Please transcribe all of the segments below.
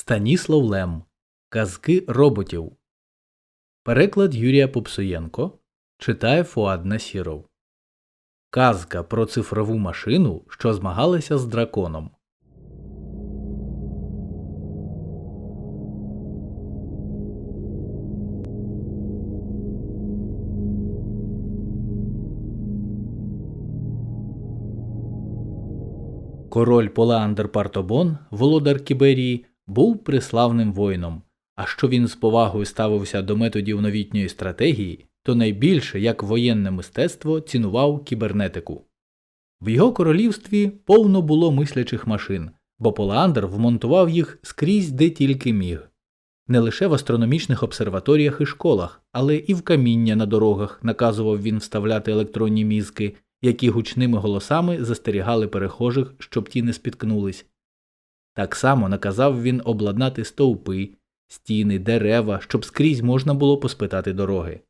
Станіслав Лем. Казки роботів. Переклад Юрія Попсуєнко. Читає Фуад Насіров. Казка про цифрову машину, що змагалася з драконом. Король Полеандр Партобон, володар Кіберії, був приславним воїном, а що він з повагою ставився до методів новітньої стратегії, то найбільше як воєнне мистецтво цінував кібернетику. В його королівстві повно було мислячих машин, бо Полеандр вмонтував їх скрізь де тільки міг. Не лише в астрономічних обсерваторіях і школах, але і в каміння на дорогах наказував він вставляти електронні мізки, які гучними голосами застерігали перехожих, щоб ті не спіткнулись. Так само наказав він обладнати стовпи, стіни, дерева, щоб скрізь можна було поспитати дороги.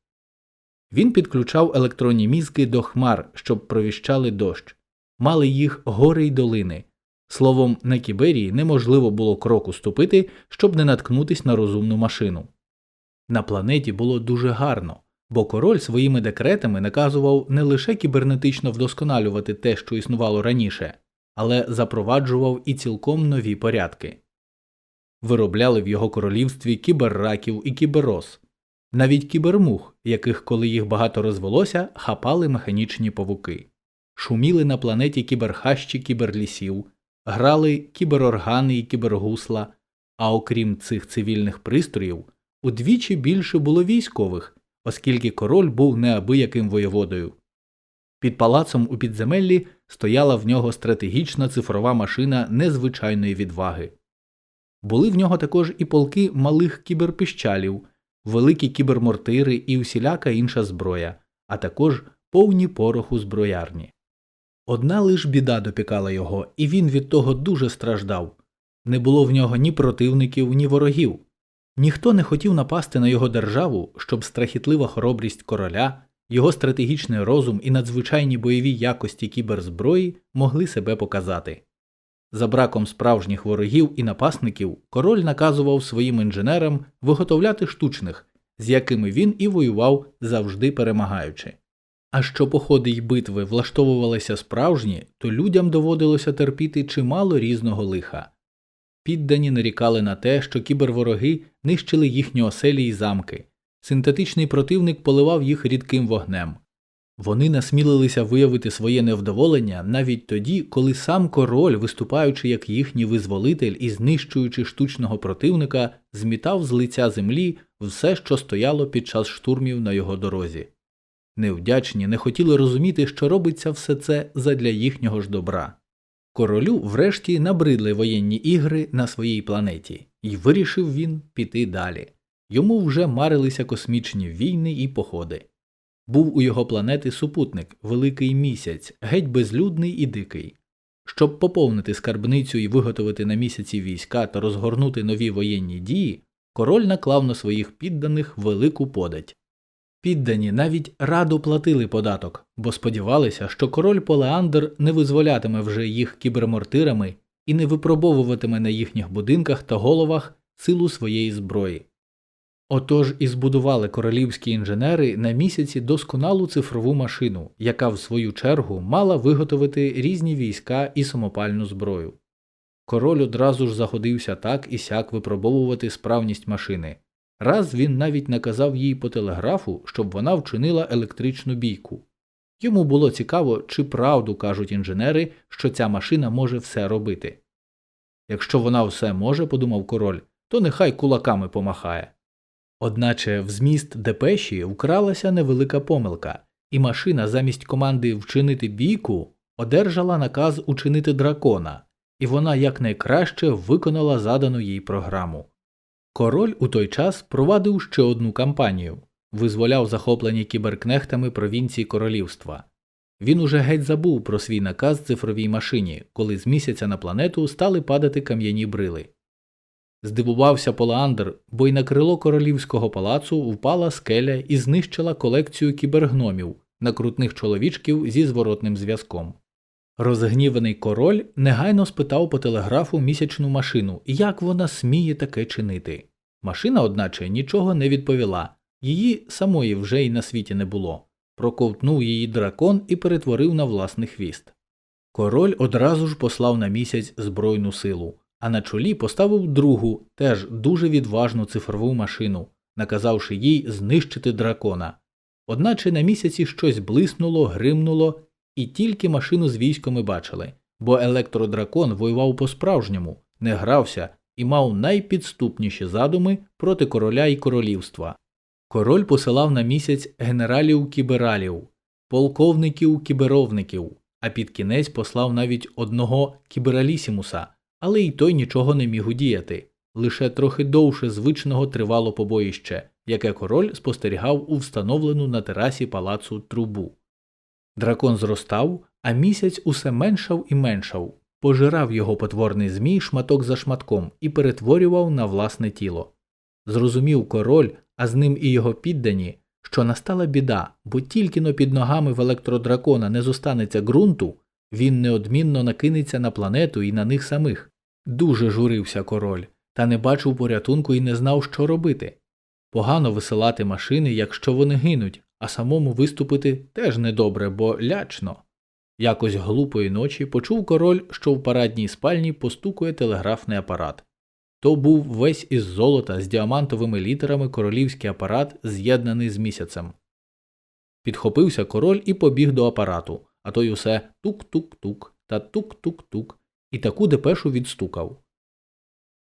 Він підключав електронні мізки до хмар, щоб провіщали дощ, мали їх гори й долини. Словом, на Кіберії неможливо було кроку ступити, щоб не наткнутись на розумну машину. На планеті було дуже гарно, бо король своїми декретами наказував не лише кібернетично вдосконалювати те, що існувало раніше, але запроваджував і цілком нові порядки. Виробляли в його королівстві кіберраків і кіберос, навіть кібермух, яких, коли їх багато розвелося, хапали механічні павуки, шуміли на планеті кіберхащі кіберлісів, грали кібероргани і кібергусла, а окрім цих цивільних пристроїв, удвічі більше було військових, оскільки король був неабияким воєводою. Під палацом у підземеллі стояла в нього стратегічна цифрова машина незвичайної відваги. Були в нього також і полки малих кіберпіщалів, великі кібермортири і усіляка інша зброя, а також повні пороху зброярні. Одна лиш біда допікала його, і він від того дуже страждав не було в нього ні противників, ні ворогів. Ніхто не хотів напасти на його державу, щоб страхітлива хоробрість короля, його стратегічний розум і надзвичайні бойові якості кіберзброї могли себе показати. За браком справжніх ворогів і напасників король наказував своїм інженерам виготовляти штучних, з якими він і воював завжди перемагаючи. А що походи й битви влаштовувалися справжні, то людям доводилося терпіти чимало різного лиха. Піддані нарікали на те, що кібервороги нищили їхні оселі й замки, синтетичний противник поливав їх рідким вогнем. Вони насмілилися виявити своє невдоволення навіть тоді, коли сам король, виступаючи як їхній визволитель і знищуючи штучного противника, змітав з лиця землі все, що стояло під час штурмів на його дорозі. Невдячні не хотіли розуміти, що робиться все це задля їхнього ж добра. Королю врешті набридли воєнні ігри на своїй планеті, і вирішив він піти далі. Йому вже марилися космічні війни і походи. Був у його планети супутник, великий місяць, геть безлюдний і дикий. Щоб поповнити скарбницю і виготовити на місяці війська та розгорнути нові воєнні дії, король наклав на своїх підданих велику подать. Піддані навіть радо платили податок, бо сподівалися, що король Полеандр не визволятиме вже їх кібермортирами і не випробовуватиме на їхніх будинках та головах силу своєї зброї. Отож і збудували королівські інженери на місяці досконалу цифрову машину, яка в свою чергу мала виготовити різні війська і самопальну зброю. Король одразу ж заходився так і сяк випробовувати справність машини. Раз він навіть наказав їй по телеграфу, щоб вона вчинила електричну бійку. Йому було цікаво, чи правду кажуть інженери, що ця машина може все робити. Якщо вона все може, подумав король, то нехай кулаками помахає. Одначе в зміст депеші вкралася невелика помилка, і машина замість команди вчинити бійку одержала наказ учинити дракона, і вона якнайкраще виконала задану їй програму. Король у той час провадив ще одну кампанію визволяв захоплені кіберкнехтами провінції королівства. Він уже геть забув про свій наказ цифровій машині, коли з місяця на планету стали падати кам'яні брили. Здивувався Полеандр, бо й на крило королівського палацу впала скеля і знищила колекцію кібергномів, накрутних чоловічків зі зворотним зв'язком. Розгніваний король негайно спитав по телеграфу місячну машину, як вона сміє таке чинити. Машина, одначе, нічого не відповіла, її самої вже й на світі не було. Проковтнув її дракон і перетворив на власний хвіст. Король одразу ж послав на місяць збройну силу, а на чолі поставив другу, теж дуже відважну цифрову машину, наказавши їй знищити дракона. Одначе на місяці щось блиснуло, гримнуло, і тільки машину з військом і бачили, бо електродракон воював по-справжньому, не грався і мав найпідступніші задуми проти короля і королівства. Король посилав на місяць генералів кібералів, полковників кіберовників, а під кінець послав навіть одного кібералісімуса, але й той нічого не міг удіяти. Лише трохи довше звичного тривало побоїще, яке король спостерігав у встановлену на терасі палацу трубу. Дракон зростав, а місяць усе меншав і меншав, пожирав його потворний змій шматок за шматком і перетворював на власне тіло. Зрозумів король, а з ним і його піддані, що настала біда, бо тільки но під ногами в електродракона не зостанеться ґрунту, він неодмінно накинеться на планету і на них самих. Дуже журився король, та не бачив порятунку і не знав, що робити. Погано висилати машини, якщо вони гинуть, а самому виступити теж недобре, бо лячно. Якось глупої ночі почув король, що в парадній спальні постукує телеграфний апарат. То був весь із золота з діамантовими літерами королівський апарат, з'єднаний з місяцем. Підхопився король і побіг до апарату, а той усе тук-тук-тук та тук-тук-тук, і таку депешу відстукав.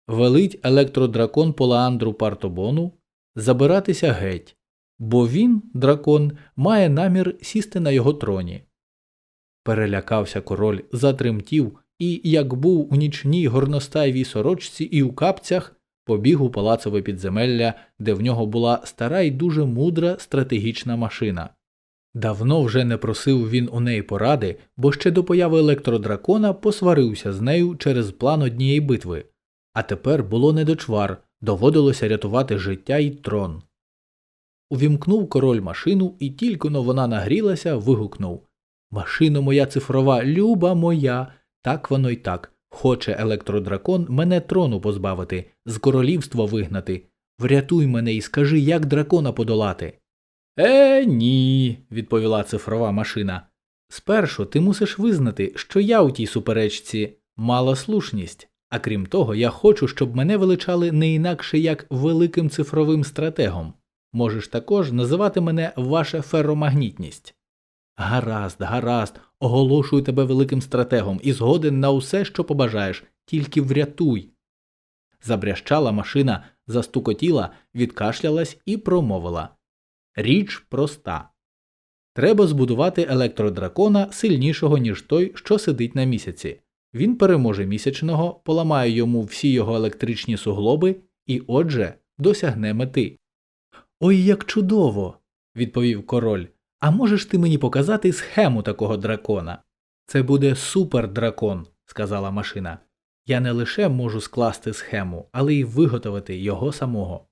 Велить електродракон Полаандру Партобону забиратися геть, бо він, дракон, має намір сісти на його троні. Перелякався король, затремтів і, як був у нічній горностаєвій сорочці і у капцях, побіг у палацове підземелля, де в нього була стара і дуже мудра стратегічна машина. Давно вже не просив він у неї поради, бо ще до появи електродракона посварився з нею через план однієї битви, а тепер було не до чвар, доводилося рятувати життя й трон. Увімкнув король машину, і тільки но вона нагрілася, вигукнув Машино моя цифрова, люба моя, так воно й так. Хоче електродракон мене трону позбавити, з королівства вигнати. Врятуй мене і скажи, як дракона подолати. Е, ні, відповіла цифрова машина. Спершу ти мусиш визнати, що я у тій суперечці мала слушність, а крім того, я хочу, щоб мене величали не інакше як великим цифровим стратегом. Можеш також називати мене ваша ферромагнітність. Гаразд, гаразд, оголошую тебе великим стратегом і згоден на усе, що побажаєш, тільки врятуй. Забрящала машина, застукотіла, відкашлялась і промовила Річ проста. Треба збудувати електродракона сильнішого, ніж той, що сидить на місяці. Він переможе місячного, поламає йому всі його електричні суглоби і, отже, досягне мети. Ой, як чудово. відповів король. А можеш ти мені показати схему такого дракона? Це буде супердракон, сказала машина. Я не лише можу скласти схему, але й виготовити його самого.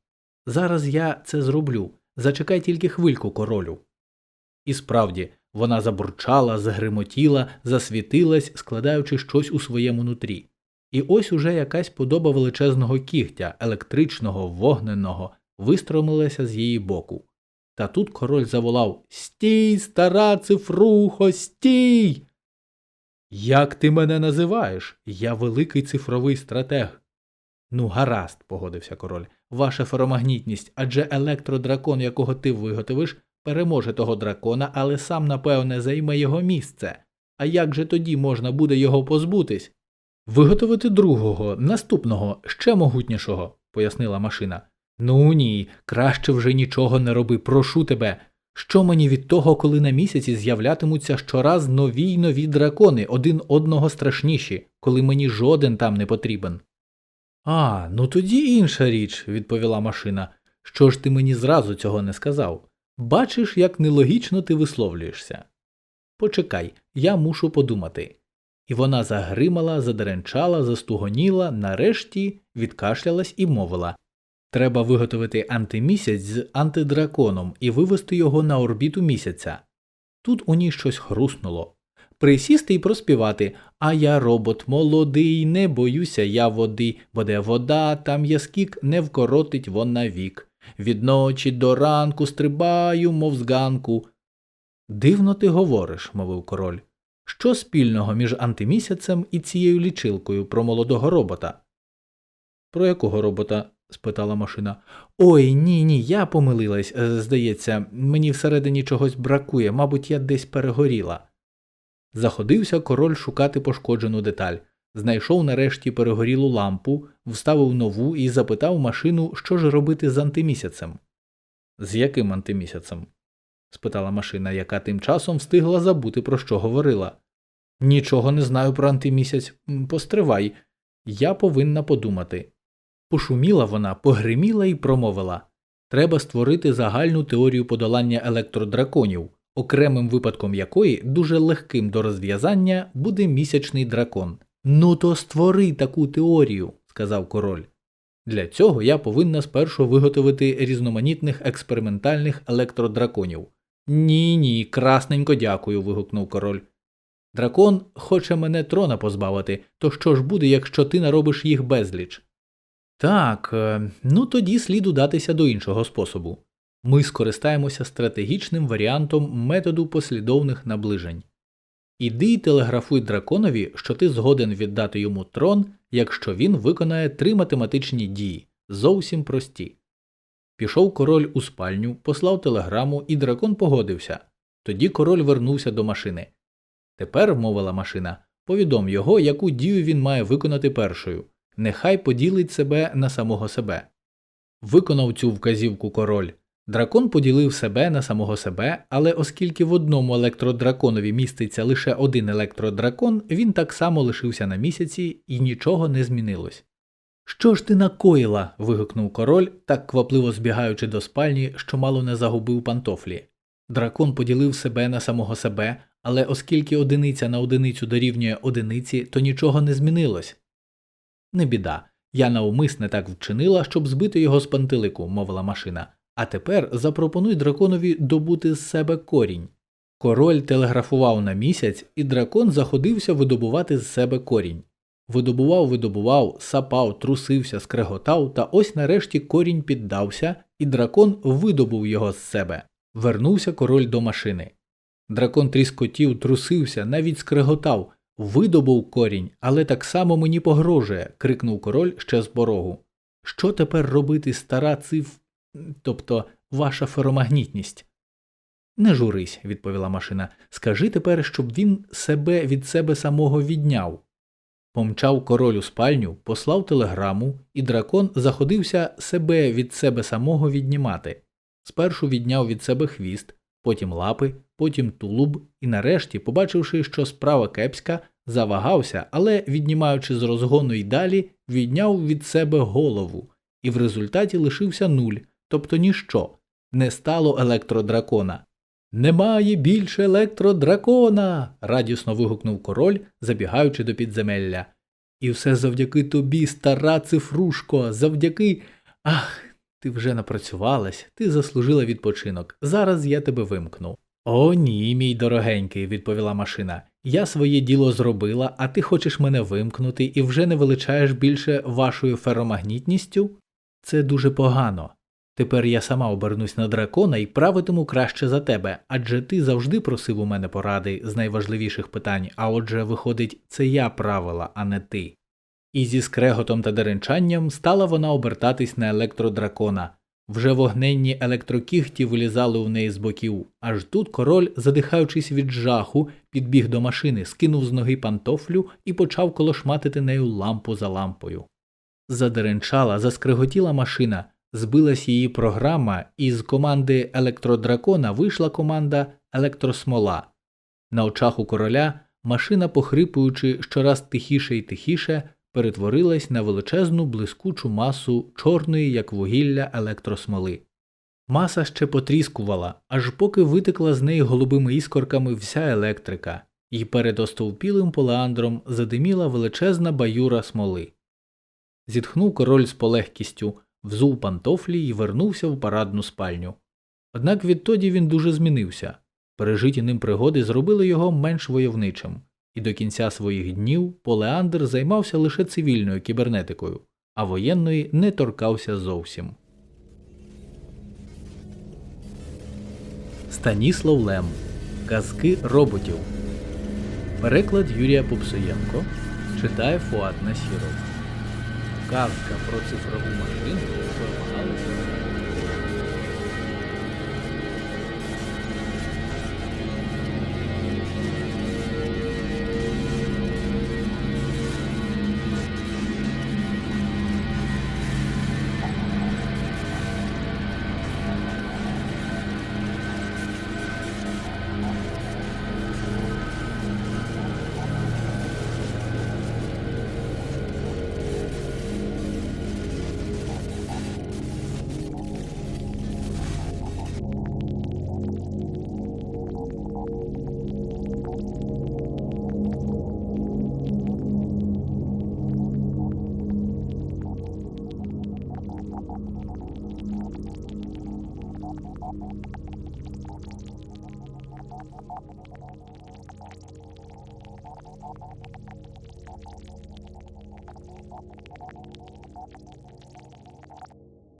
Зараз я це зроблю. Зачекай тільки хвильку королю. І справді, вона забурчала, загримотіла, засвітилась, складаючи щось у своєму нутрі. І ось уже якась подоба величезного кігтя, електричного, вогненого, вистромилася з її боку. Та тут король заволав Стій, стара цифрухо, стій. Як ти мене називаєш? Я великий цифровий стратег. Ну, гаразд, погодився король, ваша феромагнітність, адже електродракон, якого ти виготовиш, переможе того дракона, але сам, напевне, займе його місце. А як же тоді можна буде його позбутись? Виготовити другого, наступного, ще могутнішого, пояснила машина. Ну ні, краще вже нічого не роби, прошу тебе. Що мені від того, коли на місяці з'являтимуться щораз нові й нові дракони, один одного страшніші, коли мені жоден там не потрібен? А, ну тоді інша річ, відповіла машина. Що ж ти мені зразу цього не сказав? Бачиш, як нелогічно ти висловлюєшся. Почекай, я мушу подумати. І вона загримала, задеренчала, застугоніла, нарешті відкашлялась і мовила Треба виготовити антимісяць з антидраконом і вивести його на орбіту місяця. Тут у ній щось хруснуло. Присісти і проспівати А я робот молодий, не боюся я води, бо де вода, там є скік, не вкоротить вона вік. Від ночі до ранку стрибаю, мов з ганку. Дивно ти говориш, мовив король. Що спільного між антимісяцем і цією лічилкою про молодого робота? Про якого робота? спитала машина. Ой, ні, ні, я помилилась, е, здається, мені всередині чогось бракує, мабуть, я десь перегоріла. Заходився король шукати пошкоджену деталь, знайшов нарешті перегорілу лампу, вставив нову і запитав машину, що ж робити з антимісяцем. З яким антимісяцем? спитала машина, яка тим часом встигла забути, про що говорила. Нічого не знаю про антимісяць. Постривай. Я повинна подумати. Пошуміла вона, погриміла і промовила Треба створити загальну теорію подолання електродраконів, окремим випадком якої дуже легким до розв'язання буде місячний дракон. Ну то створи таку теорію, сказав король. Для цього я повинна спершу виготовити різноманітних експериментальних електродраконів. Ні, ні, красненько дякую. вигукнув король. Дракон хоче мене трона позбавити, то що ж буде, якщо ти наробиш їх безліч? Так, е, ну тоді слід удатися до іншого способу. Ми скористаємося стратегічним варіантом методу послідовних наближень. Іди й телеграфуй драконові, що ти згоден віддати йому трон, якщо він виконає три математичні дії, зовсім прості. Пішов король у спальню, послав телеграму, і дракон погодився. Тоді король вернувся до машини. Тепер, мовила машина, повідом його, яку дію він має виконати першою. Нехай поділить себе на самого себе. Виконав цю вказівку король. Дракон поділив себе на самого себе, але оскільки в одному електродраконові міститься лише один електродракон, він так само лишився на місяці і нічого не змінилось. Що ж ти накоїла? вигукнув король, так квапливо збігаючи до спальні, що мало не загубив пантофлі. Дракон поділив себе на самого себе, але оскільки одиниця на одиницю дорівнює одиниці, то нічого не змінилось. Не біда. Я навмисне так вчинила, щоб збити його з пантелику, мовила машина. А тепер запропонуй драконові добути з себе корінь. Король телеграфував на місяць, і дракон заходився видобувати з себе корінь. Видобував, видобував, сапав, трусився, скреготав, та ось нарешті корінь піддався, і дракон видобув його з себе. Вернувся король до машини. Дракон тріскотів, трусився, навіть скреготав, видобув корінь, але так само мені погрожує. крикнув король ще з порогу. Що тепер робити стара циф, тобто ваша феромагнітність? Не журись, відповіла машина. Скажи тепер, щоб він себе від себе самого відняв. Помчав король у спальню, послав телеграму, і дракон заходився себе від себе самого віднімати. Спершу відняв від себе хвіст, потім лапи, потім тулуб, і нарешті, побачивши, що справа кепська, завагався, але, віднімаючи з розгону й далі, відняв від себе голову, і в результаті лишився нуль, тобто ніщо, не стало електродракона. Немає більше електродракона. радісно вигукнув король, забігаючи до підземелля. І все завдяки тобі, стара цифрушко, завдяки. Ах, ти вже напрацювалась, ти заслужила відпочинок. Зараз я тебе вимкну. О, ні, мій дорогенький, відповіла машина. Я своє діло зробила, а ти хочеш мене вимкнути і вже не величаєш більше вашою феромагнітністю? Це дуже погано. Тепер я сама обернусь на дракона і правитиму краще за тебе, адже ти завжди просив у мене поради з найважливіших питань, а отже, виходить, це я правила, а не ти. І зі скреготом та деренчанням стала вона обертатись на електродракона. Вже вогненні електрокігті вилізали у неї з боків, аж тут король, задихаючись від жаху, підбіг до машини, скинув з ноги пантофлю і почав колошматити нею лампу за лампою. Задеренчала, заскриготіла машина, збилась її програма, і з команди електродракона вийшла команда електросмола. На очах у короля машина, похрипуючи щораз тихіше і тихіше, перетворилась на величезну блискучу масу чорної, як вугілля електросмоли. Маса ще потріскувала, аж поки витекла з неї голубими іскорками вся електрика, і перед остовпілим полеандром задиміла величезна баюра смоли. Зітхнув король з полегкістю, взув пантофлі і вернувся в парадну спальню. Однак відтоді він дуже змінився. Пережиті ним пригоди зробили його менш войовничим, і до кінця своїх днів Полеандр займався лише цивільною кібернетикою, а воєнної не торкався зовсім. Станіслав Лем. Казки роботів. Переклад Юрія Попсоєнко. Читає Фуат Насіров. Казка про цифрову машину,